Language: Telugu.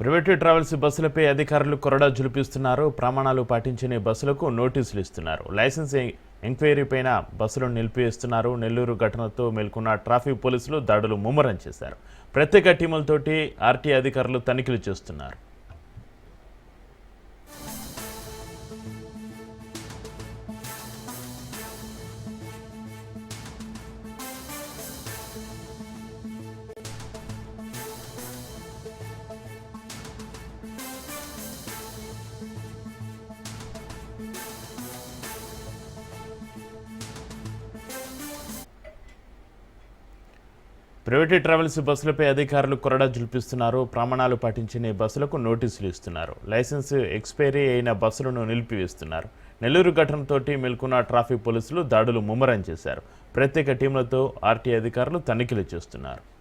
ప్రైవేటు ట్రావెల్స్ బస్సులపై అధికారులు కొరడా జులిపిస్తున్నారు ప్రమాణాలు పాటించని బస్సులకు నోటీసులు ఇస్తున్నారు. లైసెన్స్ ఎంక్వైరీపైన ఎంక్వైరీ పైన బస్సులను నిలిపివేస్తున్నారు. నెల్లూరు ఘటనతో మేల్కొన్న ట్రాఫిక్ పోలీసులు దాడులు ముమ్మరం చేశారు. ప్రత్యేక టీములతోటి ఆర్టీ అధికారులు తనిఖీలు చేస్తున్నారు. ప్రైవేటు ట్రావెల్స్ బస్సులపై అధికారులు కొరడా జులిపిస్తున్నారు ప్రమాణాలు పాటించని బస్సులకు నోటీసులు ఇస్తున్నారు. లైసెన్స్ ఎక్స్పైరీ అయిన బస్సులను నిలిపివేస్తున్నారు. నెల్లూరు ఘటనతోటి మేల్కొన్న ట్రాఫిక్ పోలీసులు దాడులు ముమ్మరం చేశారు. ప్రత్యేక టీంలతో ఆర్టీ అధికారులు తనిఖీలు చేస్తున్నారు.